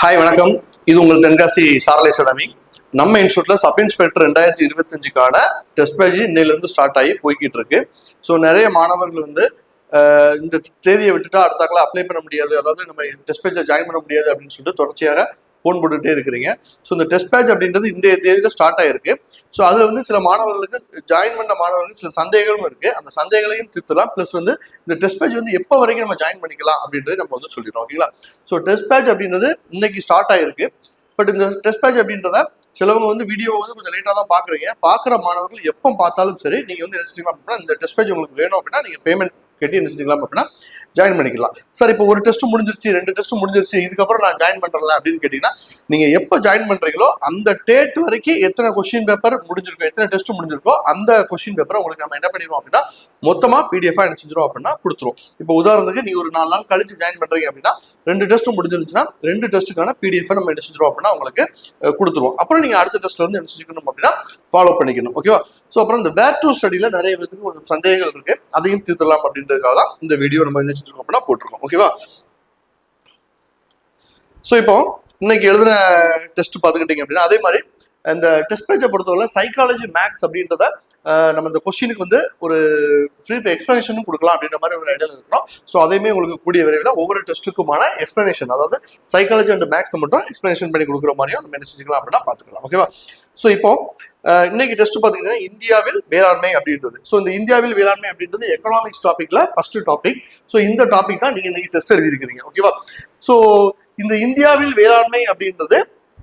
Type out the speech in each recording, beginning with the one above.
Hi வணக்கம். இது உங்கள் தென்காசி சாரலை சடமி நம்ம இன்ஸ்டியூட்ல சப் இன்ஸ்பெக்டர் ரெண்டாயிரத்தி இருபத்தஞ்சுக்கான டெஸ்ட் பேஜ் இன்னையிலேருந்து ஸ்டார்ட் ஆகி போய்கிட்டு இருக்கு. ஸோ நிறைய மாணவர்கள் வந்து இந்த தேதியை விட்டுட்டா அடுத்தாக்கெல்லாம் அப்ளை பண்ண முடியாது. அதாவது நம்ம டெஸ்ட் பேஜில் ஜாயின் பண்ண முடியாது அப்படின்னு சொல்லிட்டு தொடர்ச்சியாக ஃபோன் போட்டுகிட்டே இருக்கிறீங்க. ஸோ இந்த டெஸ்ட் பேட்ச் அப்படின்றது இந்த தேதியில் ஸ்டார்ட் ஆயிருக்கு. ஸோ அதில் வந்து சில மாணவர்களுக்கு ஜாயின் பண்ண மாணவர்களுக்கு சில சந்தேகங்களும் இருக்குது அந்த சந்தேகங்களையும் திருத்தலாம் ப்ளஸ் வந்து இந்த டெஸ்ட் பேட்ச் வந்து எப்போ வரைக்கும் நம்ம ஜாயின் பண்ணிக்கலாம் அப்படின்றது நம்ம வந்து சொல்லிடுறோம். ஓகேங்களா ஸோ டெஸ்ட் பேட்ச் அப்படின்றது இன்னைக்கு ஸ்டார்ட் ஆயிருக்கு. பட் இந்த டெஸ்ட் பேட்ச் அப்படின்றத சிலவங்க வந்து வீடியோ வந்து கொஞ்சம் லேட்டாக தான் பார்க்குறீங்க பார்க்குற மாணவர்கள் எப்போ பார்த்தாலும் சரி நீங்கள் வந்து என்ன செஞ்சுக்கலாம் அப்படின்னா இந்த டெஸ்ட் பேட்ச் உங்களுக்கு வேணும் அப்படின்னா நீங்கள் பேமெண்ட் கட்டி என்ன செஞ்சுக்கலாம் அப்படின்னா ஜாயின் பண்ணிக்கலாம். சார் இப்போ ஒரு டெஸ்ட் முடிஞ்சிருச்சு ரெண்டு டெஸ்ட் முடிஞ்சிருச்சு இதுக்கப்புறம் நான் ஜாயின் பண்றேன் அப்படின்னு கேட்டீங்கன்னா நீங்க எப்போ ஜாயின் பண்றீங்களோ அந்த டேட் வரைக்கும் எத்தனை கொஸ்டின் பேப்பர் முடிஞ்சிருக்கோ எத்தனை டெஸ்ட் முடிஞ்சிருக்கோ அந்த கொஸ்டின் பேப்பரை உங்களுக்கு நம்ம என்ன பண்ணிடுவோம் அப்படின்னா மொத்தமா பிடிஎஃபா என்ன செஞ்சிடும் அப்படின்னா கொடுத்துரும். இப்போ உதாரணத்துக்கு நீ ஒரு நாலு நாள் கழிச்சு ஜாயின் பண்றீங்க அப்படின்னா ரெண்டு டெஸ்ட் முடிஞ்சிருச்சுன்னா ரெண்டு டெஸ்ட்டுக்கான பிடிஎஃப் நம்ம என்ன செஞ்சிடும் அப்படின்னா உங்களுக்கு கொடுத்துருவோம். அப்புறம் நீங்க அடுத்த டெஸ்ட்ல வந்து என்ன செஞ்சுக்கணும் அப்படின்னா ஃபாலோ பண்ணிக்கணும். ஓகேவா ஸோ அப்புறம் இந்த வேர் டு ஸ்டடியில் நிறைய பேருக்கு ஒரு சந்தேகங்கள் இருக்கு. அதையும் தீர்த்தலாம் அப்படின்றதுக்காக தான் இந்த வீடியோ நம்ம என்ன செஞ்சிருக்கோம் அப்படின்னா போட்டிருக்கோம். ஓகேவா ஸோ இப்போ இன்னைக்கு எழுதின டெஸ்ட் பார்த்துக்கிட்டீங்க அப்படின்னா அதே மாதிரி இந்த டெஸ்ட் பேஜை பொறுத்தவரை சைக்காலஜி மேக்ஸ் அப்படின்றத நம்ம இந்த கொஸ்டினுக்கு வந்து ஒரு ஃப்ரீ எக்ஸ்பிளனேஷனும் கொடுக்கலாம் அப்படின்ற மாதிரி ஒரு ஐடியாவில் இருக்கிறோம். ஸோ அதையுமே உங்களுக்கு கூடிய விரைவில் ஒவ்வொரு டெஸ்ட்டுக்குமான எக்ஸ்பிளனேஷன் அதாவது சைக்காலஜி அண்ட் மேக்ஸ் மட்டும் எக்ஸ்பிளனேஷன் பண்ணி கொடுக்குற மாதிரியும் நம்ம என்ன செஞ்சுக்கலாம் அப்படின்னா பார்த்துக்கலாம். ஓகேவா ஸோ இப்போ இன்னைக்கு டெஸ்ட் பார்த்தீங்கன்னா இந்தியாவில் வேளாண்மை அப்படின்றது. ஸோ இந்த இந்தியாவில் வேளாண்மை அப்படின்றது எக்கனாமிக்ஸ் டாப்பிக்ல ஃபர்ஸ்ட் டாபிக் ஸோ இந்த டாபிக் தான் நீங்க இன்னைக்கு டெஸ்ட் எழுதியிருக்கிறீங்க. ஓகேவா ஸோ இந்த இந்தியாவில் வேளாண்மை அப்படின்றது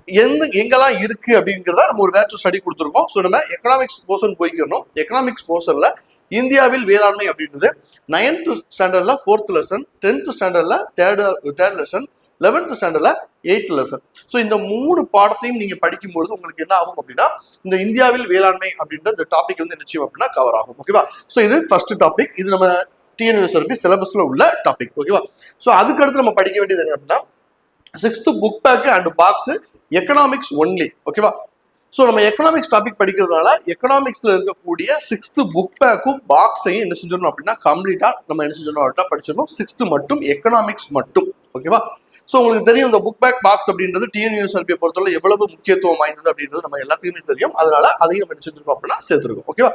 எந்த எங்கெல்லாம் இருக்கு அப்படிங்கிறத நம்ம ஒரு வேற்று ஸ்டடி கொடுத்துருக்கோம். ஸோ நம்ம எக்கனாமிக்ஸ் போர்ஷன் போய்க்கணும். எக்கனாமிக்ஸ் போர்ஷன்ல இந்தியாவில் வேளாண்மை அப்படின்றது நைன்த் ஸ்டாண்டர்ட்ல ஃபோர்த் லெசன் டென்த் ஸ்டாண்டர்ட்ல தேர்ட் தேர்ட் லெசன் லெவன்த் ஸ்டாண்டர்ட்ல எயித் லெசன் ஸோ இந்த மூணு பாடத்தையும் நீங்க படிக்கும்பொழுது உங்களுக்கு என்ன ஆகும் அப்படின்னா இந்த இந்தியாவில் வேளாண்மை அப்படின்ற இந்த டாபிக் வந்து நிச்சயம் அப்படின்னா கவர் ஆகும். ஓகேவா ஸோ இது ஃபர்ஸ்ட் டாபிக் இது நம்ம டிஎன்எஸ்ஆர்பி சிலபஸ்ல உள்ள டாபிக் ஓகேவா ஸோ அதுக்கு அடுத்து நம்ம படிக்க வேண்டியது என்ன அப்படின்னா sixth book back and box economics only ஓகேவா ஸோ நம்ம எக்கனாமிக்ஸ் டாபிக் படிக்கிறதுனால எக்கனாமிக்ஸ்ல இருக்கக்கூடிய சிக்ஸ்த் புக் பேக்கும் பாக்ஸையும் என்ன செஞ்சிடணும் அப்படின்னா கம்ப்ளீட்டா நம்ம என்ன செஞ்சிடணும் அப்படின்னா படிச்சிடணும். சிக்ஸ்த் மட்டும் எக்கனாமிக்ஸ் மட்டும் ஓகேவா ஸோ உங்களுக்கு தெரியும் இந்த புக் பேக் பாக்ஸ் அப்படின்றது டிஎன்யூஎஸ்ஆர்பியை பொறுத்தவரை எவ்வளவு முக்கியத்துவம் வாய்ந்தது அப்படின்றது நம்ம எல்லாத்துக்குமே தெரியும். அதனால அதையும் நம்ம என்ன செஞ்சிருக்கோம் அப்படின்னா சேர்த்துருக்கோம் ஓகேவா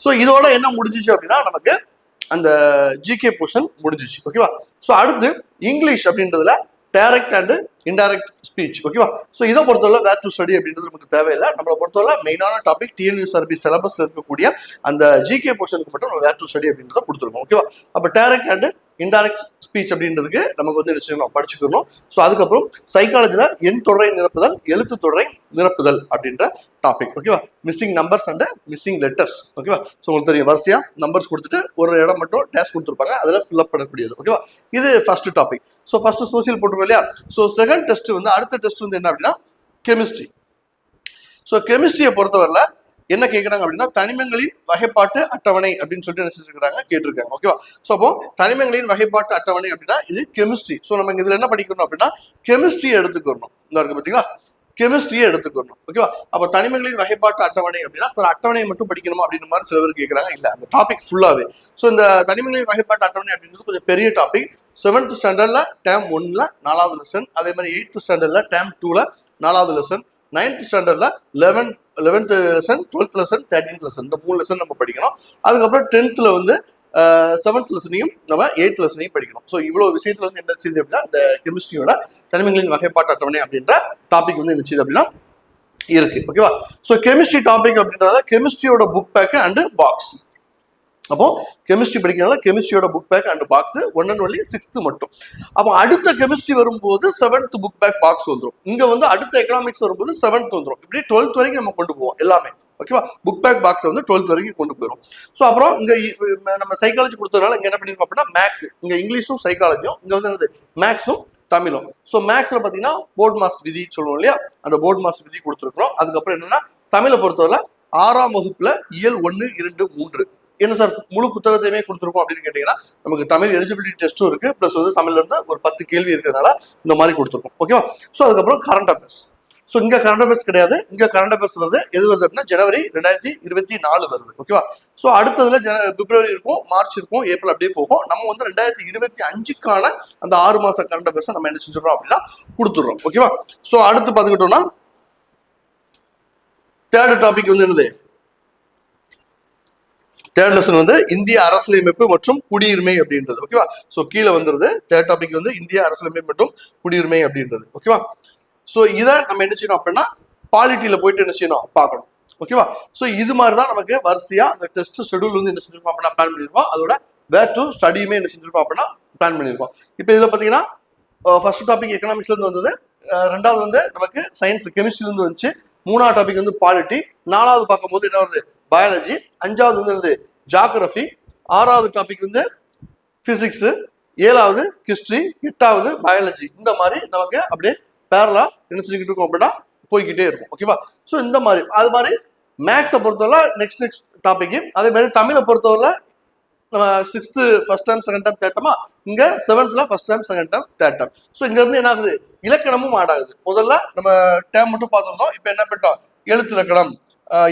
ஸோ இதோட என்ன முடிஞ்சிச்சு அப்படின்னா நமக்கு அந்த ஜிகே போர்ஷன் முடிஞ்சிச்சு ஓகேவா ஸோ அடுத்து இங்கிலீஷ் அப்படின்றதுல டைரக்ட் அண்ட் இன்டைரக்ட் ஸ்பீச் ஓகேவா ஸோ இதை பொறுத்தவரை வேர் டு ஸ்டடி அப்படின்றது நமக்கு தேவையில்லை. நம்மளை பொறுத்தவரை மெயினான டாபிக் சர்வீஸ் சிலபஸ்ஸில் இருக்கக்கூடிய அந்த ஜிகே போர்ஷனுக்கு மட்டும் நம்ம வேர் டு ஸ்டடி அப்படின்றத கொடுத்துருக்கோம் ஓகேவா அப்போ டைரக்ட் அண்டு இன்டைரக்ட் ஸ்பீச் அப்படின்றதுக்கு நமக்கு வந்து நிச்சயம் படிச்சுக்கணும். ஸோ அதுக்கப்புறம் சைக்காலஜியில் எண் தொடரை நிரப்புதல் எழுத்து தொடரை நிரப்புதல் அப்படின்ற டாபிக் ஓகேவா missing numbers and missing letters ஓகேவா ஸோ உங்களுக்கு தெரியும் வரிசையாக நம்பர்ஸ் கொடுத்துட்டு ஒரு இடம் மட்டும் டேஸ் கொடுத்துருப்பாங்க. அதில் ஃபில்அப் பண்ணக்கூடியது. ஓகேவா இது first topic so first social போட்டுருக்கோம் இல்லையா? ஸோ செகண்ட் டெஸ்ட் வந்து அடுத்த டெஸ்ட் வந்து என்ன அப்படின்னா கெமிஸ்ட்ரி ஸோ கெமிஸ்ட்ரியை பொறுத்தவரையில் என்ன கேட்குறாங்க அப்படின்னா தனிமங்களின் வகைப்பாட்டு அட்டவணை அப்படின்னு சொல்லிட்டு என்ன கேட்டிருக்காங்க. ஓகேவா ஸோ அப்போ தனிமங்களின் வகைப்பாட்டு அட்டவணை அப்படின்னா இது கெமிஸ்ட்ரி ஸோ நம்ம இதில் என்ன படிக்கணும் அப்படின்னா கெமிஸ்ட்ரியை எடுத்துக்கணும். இந்த இருக்கு பார்த்தீங்களா கெமிஸ்ட்ரியை எடுத்துக்கணும். ஓகேவா அப்போ தனிமங்களின் வகைப்பாட்டு அட்டவணை அப்படின்னா சில அட்டவணையை மட்டும் படிக்கணுமா அப்படின்ற மாதிரி சில பேர் கேட்குறாங்க இல்லை அந்த டாபிக் ஃபுல்லாகவே ஸோ இந்த தனிமங்களின் வகைப்பாட்டு அட்டவணை அப்படின்றது கொஞ்சம் பெரிய டாபிக் செவன்த் ஸ்டாண்டர்ட்ல டேம் ஒன்ல நாலாவது லெசன் அதே மாதிரி எயித்து ஸ்டாண்டர்ட்ல டேம் டூல நாலாவது லெசன் நைன்த் ஸ்டாண்டர்டில் eleven eleventh lesson twelfth lesson thirteenth lesson இந்த மூணு லெசன் நம்ம படிக்கணும். அதுக்கப்புறம் டென்த்தில் வந்து செவன்த் லெசனையும் நம்ம எயித் லெசனையும் படிக்கணும். ஸோ இவ்வளோ விஷயத்துல வந்து என்ன செய்யுது அப்படின்னா இந்த கெமிஸ்ட்ரியோட தனிமங்களின் வகைப்பாட்டு அட்டவணை அப்படின்ற டாபிக் வந்து என்ன செய்யுது அப்படின்னா இருக்கு. ஓகேவா ஸோ கெமிஸ்ட்ரி டாபிக் அப்படின்றத கெமிஸ்ட்ரியோட புக் பேக் அண்ட் பாக்ஸ் அப்போ கெமிஸ்ட்ரி படிக்கிறனால கெமிஸ்ட்ரியோட book back and box one and only sixth மட்டும். அப்போ அடுத்த கெமிஸ்ட்ரி வரும்போது செவன்த் புக் பேக் பாக்ஸ் வந்துடும் இங்கே வந்து அடுத்த எக்கனாமிக்ஸ் வரும்போது செவன்த் வந்துடும் இப்படி டுவெல்த் வரைக்கும் நம்ம கொண்டு போவோம் எல்லாமே. ஓகேவா புக் பேக் பாக்ஸ் வந்து டுவெல்த் வரைக்கும் கொண்டு போயிடும் ஸோ அப்புறம் இங்கே நம்ம சைக்காலஜி கொடுத்ததுனால இங்கே என்ன பண்ணிருக்கோம் அப்படின்னா மேக்ஸ் இங்கே இங்கிலீஷும் சைக்காலஜியும் இங்கே வந்து என்னது? மேக்ஸும் தமிழும். ஸோ மேக்ஸில் பார்த்தீங்கன்னா போர்ட் மாஸ் விதி சொல்லுவோம் இல்லையா? அந்த போர்ட் மாஸ் விதி கொடுத்துருக்கோம் அதுக்கப்புறம் என்னன்னா தமிழை பொறுத்தவரை ஆறாம் வகுப்புல இயல் ஒன்று இரண்டு மூன்று. என்ன சார் முழு புத்தகத்தையுமே கொடுத்துருக்கோம் அப்படின்னு கேட்டீங்கன்னா நமக்கு தமிழ் எலிஜிபிலிட்டி டெஸ்ட்டும் இருக்கு. ப்ளஸ் வந்து தமிழ்ல இருந்து ஒரு பத்து கேள்வி இருக்கிறதுனால இந்த மாதிரி கொடுத்துருக்கோம். ஓகேவா ஸோ அதுக்கப்புறம் கரண்ட் அஃபேர்ஸ் ஸோ இங்கே கரண்ட் அஃபேர்ஸ் கிடையாது. இங்கே கரண்ட் அஃபேர்ஸ் வருது. எது வருது அப்படின்னா ஜனவரி ரெண்டாயிரத்தி இருபத்தி நாலு வருது. ஓகேவா ஸோ அடுத்ததுல ஜன பிப்ரவரி இருக்கும் மார்ச் இருக்கும் ஏப்ரல் அப்படியே போகும். நம்ம வந்து ரெண்டாயிரத்தி இருபத்தி அஞ்சுக்கான அந்த ஆறு மாச கரண்ட் அஃபேர்ஸ் நம்ம என்ன செஞ்சிடறோம் அப்படின்னா கொடுத்துடுறோம். ஓகேவா ஸோ அடுத்து பார்த்துக்கிட்டோம்னா தேர்ட் டாபிக் வந்து என்னது? தேர்ட் லெசன் வந்து இந்திய அரசியலமைப்பு மற்றும் குடியுரிமை அப்படின்றது ஓகேவா ஸோ கீழே வந்துருது. தேர்ட் டாபிக் வந்து இந்திய அரசியலமைப்பு மற்றும் குடியுரிமை அப்படின்றது ஓகேவா ஸோ இதை நம்ம என்ன செய்யணும் அப்படின்னா பாலிட்டியில போயிட்டு என்ன செய்யணும்? பார்க்கணும் ஓகேவா ஸோ இது மாதிரி தான் நமக்கு வரிசையா அந்த டெஸ்ட் ஷெடியூல் வந்து என்ன செஞ்சிருக்கோம் அப்படின்னா பிளான் பண்ணியிருக்கோம் அதோட வேர் டு ஸ்டடியுமே என்ன செஞ்சிருப்போம் அப்படின்னா பிளான் பண்ணியிருக்கோம் இப்போ இதில் பார்த்தீங்கன்னா ஃபர்ஸ்ட் டாபிக் எக்கனாமிக்ஸ்ல இருந்து வந்தது. ரெண்டாவது வந்து நமக்கு சயின்ஸ் கெமிஸ்ட்ரில இருந்து வந்துச்சு. மூணாவது டாபிக் வந்து பாலிட்டி நாலாவது பார்க்கும்போது என்ன வருது? பயாலஜி அஞ்சாவது வந்து என்னது? ஜாகிரபி ஆறாவது டாபிக் வந்து ஃபிசிக்ஸு ஏழாவது ஹிஸ்ட்ரி எட்டாவது பயாலஜி இந்த மாதிரி நமக்கு அப்படியே பேரலா என்ன செஞ்சுக்கிட்டு இருக்கோம் அப்படின்னா போய்கிட்டே இருக்கும். ஓகேவா ஸோ இந்த மாதிரி. அது மாதிரி மேக்ஸை பொறுத்தவரை நெக்ஸ்ட் நெக்ஸ்ட் டாபிக் அதே மாதிரி தமிழை பொறுத்தவரை நம்ம sixth first time second time தேட்டமா? இங்கே செவன்த்தில் first first time second time third so இங்கேருந்து என்ன ஆகுது இலக்கணமும் ஆடாகுது முதல்ல நம்ம டேம் மட்டும் பார்த்துருந்தோம். இப்போ என்ன பண்ணிட்டோம்? எழுத்து இலக்கணம்.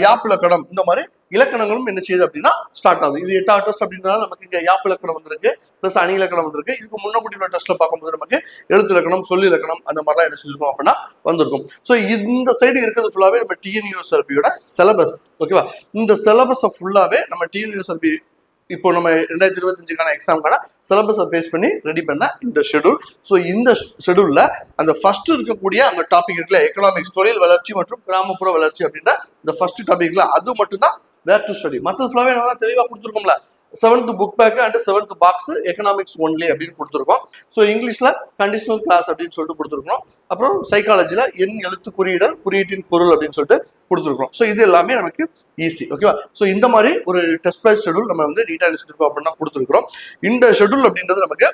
யாப்பிலக்கணம் இந்த மாதிரி இலக்கணங்களும் என்ன செய்யுது அப்படின்னா ஸ்டார்ட் ஆகுது. இது எட்டாவது டெஸ்ட் அப்படின்றனால நமக்கு இங்கே யாப்பு இலக்கணம் வந்திருக்கு ப்ளஸ் அணி இலக்கணம் வந்திருக்கு. இதுக்கு முன்னக்கூட்டி உள்ள டெஸ்ட்ல பார்க்கும்போது நமக்கு எழுத்து இலக்கணம் சொல்லி இலக்கணம் அந்த மாதிரிலாம் என்ன செஞ்சிருக்கோம் அப்படின்னா வந்திருக்கும். ஸோ இந்த சைடு இருக்கிறது ஃபுல்லாவே நம்ம டிஎன்யூஎஸ்ஆர்பியோட சிலபஸ் ஓகேவா இந்த சிலபஸை ஃபுல்லாவே நம்ம டிஎன்யூஎஸ்ஆர்பி இப்போ நம்ம ரெண்டாயிரத்தி இருபத்தஞ்சுக்கான எக்ஸாம்க்கான சிலபஸை பேஸ் பண்ணி ரெடி பண்ண இந்த ஷெடியூல் ஸோ இந்த ஷெடியூலில் அந்த ஃபர்ஸ்ட் இருக்கக்கூடிய அந்த டாபிக் இருக்குல்ல எக்கனாமிக்ஸ் தொழில் வளர்ச்சி மற்றும் கிராமப்புற வளர்ச்சி அப்படின்ற இந்த ஃபர்ஸ்ட் டாபிக்ல அது மட்டும்தான் வேர் டு ஸ்டடி மற்ற ஃபுல்லாவே நல்லா தெளிவாக கொடுத்துருக்கோம்ல. Seventh book back and seventh box economics only அப்படின்னு கொடுத்துருக்கோம். ஸோ இங்கிலீஷில் கண்டிஷனல் கிளாஸ் அப்படின்னு சொல்லிட்டு கொடுத்துருக்கோம். அப்புறம் சைக்காலஜியில் என் எழுத்து குறியீடல் குறியீட்டின் பொருள் அப்படின்னு சொல்லிட்டு கொடுத்துருக்கோம். ஸோ இது எல்லாமே நமக்கு ஈஸி ஓகேவா ஸோ இந்த மாதிரி ஒரு டெஸ்ட் பேஸ் ஷெடியூல் நம்ம வந்து நீட்டாக நினைச்சிருக்கோம் அப்படின்னா கொடுத்துருக்குறோம். இந்த ஷெடியூல் அப்படின்றது நமக்கு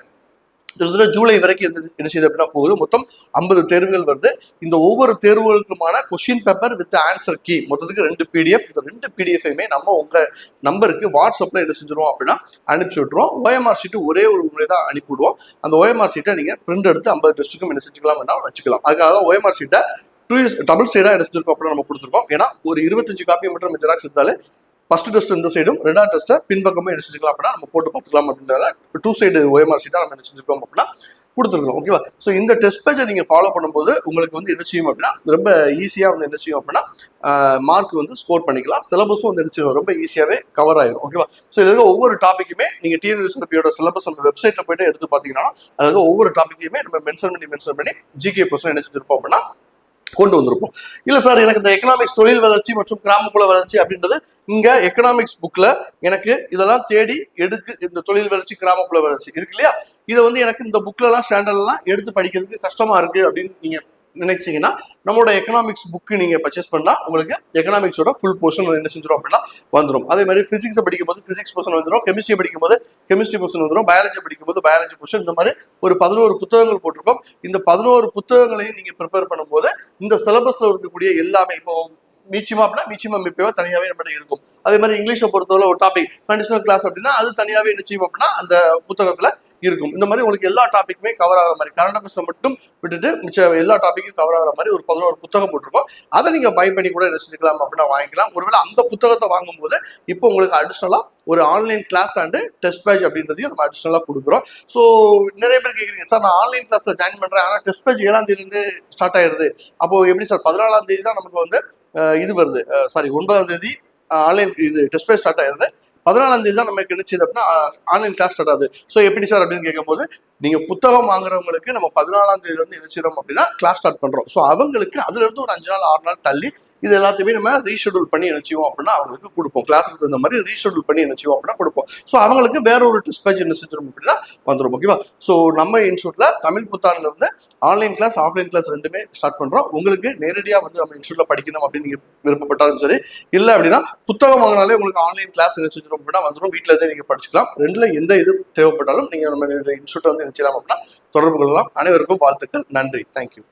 கிட்டத்தட்ட ஜூலை வரைக்கும் என்ன செய்யுது அப்படின்னா போகுது. மொத்தம் ஐம்பது தேர்வுகள் வருது. இந்த ஒவ்வொரு தேர்வுகளுக்குமான question paper with answer key மொத்தத்துக்கு ரெண்டு பிடிஎஃப் இந்த ரெண்டு பிடிஎஃப்ஐயுமே நம்ம உங்க நம்பருக்கு வாட்ஸ்அப்ல என்ன செஞ்சிருவோம் அப்படின்னா அனுப்பிச்சு விட்டுருவோம். ஓஎம்ஆர் சீட்டு ஒரே ஒரு முறை தான் அனுப்பிவிடுவோம் அந்த ஓஎம்ஆர் சீட்டை நீங்க பிரிண்ட் எடுத்து ஐம்பது டெஸ்ட்டுக்கும் என்ன செஞ்சுக்கலாம் வச்சுக்கலாம். அதுக்காக தான் ஓஎம்ஆர் சீட்டை டூ இயர்ஸ் டபுள் சைடாக என்ன செஞ்சிருக்கோம் நம்ம கொடுத்துருக்கோம். ஏன்னா ஒரு இருபத்தஞ்சு காப்பி மட்டும் நம்ம ஜெராக்ஸ் எடுத்தாலே ஃபர்ஸ்ட் டெஸ்ட் இந்த சைடும் ரெண்டாவது டெஸ்ட்டை பின்பக்கமே என்ன செஞ்சுக்கலாம் அப்படின்னா நம்ம போட்டு பார்த்துக்கலாம் அப்படின்றத டூ சைடு ஓஎம்ஆர் சைடாக நம்ம என்ன செஞ்சுருக்கோம் அப்படின்னா கொடுத்துருக்கோம். ஓகேவா ஸோ இந்த டெஸ்ட் பேஜை நீங்கள் ஃபாலோ பண்ணும்போது உங்களுக்கு வந்து என்ன செய்யும் அப்படின்னா ரொம்ப ஈஸியாக வந்து என்ன செய்யும் அப்படின்னா மார்க் வந்து ஸ்கோர் பண்ணிக்கலாம். சிலபஸும் வந்து என்ன செய்யும்? ரொம்ப ஈஸியாகவே கவர் ஆயிரும். ஓகேவா ஸோ இதில் ஒவ்வொரு டாப்பிக்குமே நீங்கள் டிஎன்யூஎஸ்பியோட சிலபஸ் நம்ம வெப்சைட்டில் போயிட்டு எடுத்து பார்த்தீங்கன்னா அதில் ஒவ்வொரு டாப்பிக்கையுமே நம்ம மென்ஷன் பண்ணி மென்ஷன் பண்ணி ஜிகே பர்சன் என்ன செஞ்சிருப்போம் அப்படின்னா கொண்டு வந்திருப்போம். இல்ல சார் எனக்கு இந்த எக்கனாமிக்ஸ் தொழில் வளர்ச்சி மற்றும் கிராமப்புற வளர்ச்சி அப்படின்றது இங்க எக்கனாமிக்ஸ் புக்ல எனக்கு இதெல்லாம் தேடி எடுக்கு இந்த தொழில் வளர்ச்சி கிராமப்புற வளர்ச்சி இருக்கு இல்லையா? இதை வந்து எனக்கு இந்த புக்லலாம் ஸ்டாண்டர்ட்லாம் ஸ்டாண்டர்ட் எல்லாம் எடுத்து படிக்கிறதுக்கு கஷ்டமா இருக்கு அப்படின்னு நீங்க நினைச்சீங்கன்னா நம்மளோட எக்கனாமிக்ஸ் புக்கு நீங்க பர்ச்சேஸ் பண்ணா உங்களுக்கு எக்கனாமிக்ஸோட ஃபுல் போர்ஷன் என்ன செஞ்சிடும் அப்படின்னா வந்துடும் அதே மாதிரி பிசிக்ஸ் படிக்கும்போது பிசிக்ஸ் போர்ஷன் வந்துடும் கெமிஸ்ட்ரி படிக்கும்போது கெமிஸ்ட்ரி போர்ஷன் வந்துடும் பயாலஜி படிக்கும்போது பயாலஜி போர்ஷன் இந்த மாதிரி ஒரு பதினோரு புத்தகங்கள் போட்டிருக்கோம். இந்த பதினோரு புத்தகங்களையும் நீங்க ப்ரிப்பேர் பண்ணும்போது இந்த சிலபஸ்ல இருக்கக்கூடிய எல்லாமே இப்போ மீச்சிமா அப்படின்னா மீச்சிமம் இப்பவே தனியாவே நம்ம இருக்கும். அதே மாதிரி இங்கிலீஷை பொறுத்தவரை ஒரு டாபிக் கண்டிஷனல் கிளாஸ் அப்படின்னா அது தனியாவே என்ன செய்யும் அப்படின்னா அந்த புத்தகத்துல இருக்கும். இந்த மாதிரி உங்களுக்கு எல்லா டாப்பிக்குமே கவர் ஆகிற மாதிரி கரண்ட் அஃபேர்ஸ் மட்டும் விட்டுட்டு மிச்ச எல்லா டாப்பிக்கும் கவர் ஆகிற மாதிரி ஒரு பதினோரு புத்தகம் போட்டிருக்கோம். அதை நீங்க பை பண்ணி கூட என்ன அப்படின்னா வாங்கிக்கலாம். ஒருவேளை அந்த புத்தகத்தை வாங்கும்போது இப்போ உங்களுக்கு அடிஷ்னலாக ஒரு online class and test page அப்படின்றதையும் நம்ம அடிஷ்னலாக கொடுக்குறோம். ஸோ நிறைய பேர் கேட்குறீங்க சார் நான் ஆன்லைன் கிளாஸ்ல ஜாயின் பண்ணுறேன் ஆனால் டெஸ்ட் பேஜ் ஏழாம் தேதியிலிருந்து ஸ்டார்ட் ஆயிருது. அப்போ எப்படி சார்? பதினாலாம் தேதி தான் நமக்கு வந்து இது வருது. சாரி ஒன்பதாம் தேதி ஆன்லைன் இது டெஸ்ட் பேஜ் ஸ்டார்ட் ஆயிருது. பதினாலாம் தேதி தான் நமக்கு நினைச்சது அப்படின்னா ஆன்லைன் கிளாஸ் ஸ்டார்ட் ஆகுது. ஸோ எப்படி சார் அப்படின்னு கேட்கும்போது நீங்க புத்தகம் வாங்குறவங்களுக்கு நம்ம பதினாலாம் தேதி வந்து என்ன அப்படின்னா கிளாஸ் ஸ்டார்ட் பண்ணுறோம் ஸோ அவங்களுக்கு அதுல இருந்து ஒரு அஞ்சு நாள் ஆறு நாள் தள்ளி இது எல்லாத்தையுமே நம்ம ரீஷெடியூல் பண்ணி என்ன செய்வோம் அப்படின்னா அவங்களுக்கு கொடுப்போம். கிளாஸுக்கு தகுந்த மாதிரி ரீஷெடியூல் பண்ணி என்ன செய்வோம் அப்படின்னா கொடுப்போம். ஸோ அவங்களுக்கு வேற ஒரு டெஸ்ட் பேஜ் என்ன செஞ்சிடும் அப்படின்னா வந்துடும் ஓகேவா ஸோ நம்ம இன்ஸ்டியூட்ல தமிழ் புத்தாண்டுல இருந்து ஆன்லைன் கிளாஸ் ஆஃப்லைன் கிளாஸ் ரெண்டுமே ஸ்டார்ட் பண்றோம். உங்களுக்கு நேரடியாக வந்து நம்ம இன்ஸ்டியூட்ல படிக்கணும் அப்படின்னு நீங்க விருப்பப்பட்டாலும் சரி இல்லை அப்படின்னா புத்தகம் வாங்கினாலே உங்களுக்கு ஆன்லைன் கிளாஸ் என்ன செஞ்சிடும் அப்படின்னா வந்துடும் வீட்டில் இருந்தே நீங்க படிச்சுக்கலாம். ரெண்டுல எந்த இது தேவைப்பட்டாலும் நீங்க நம்ம இன்ஸ்டியூட் வந்து என்ன செய்யலாம் அப்படின்னா தொடர்பு கொள்ளலாம். அனைவருக்கும் வாழ்த்துக்கள். நன்றி. தேங்க்யூ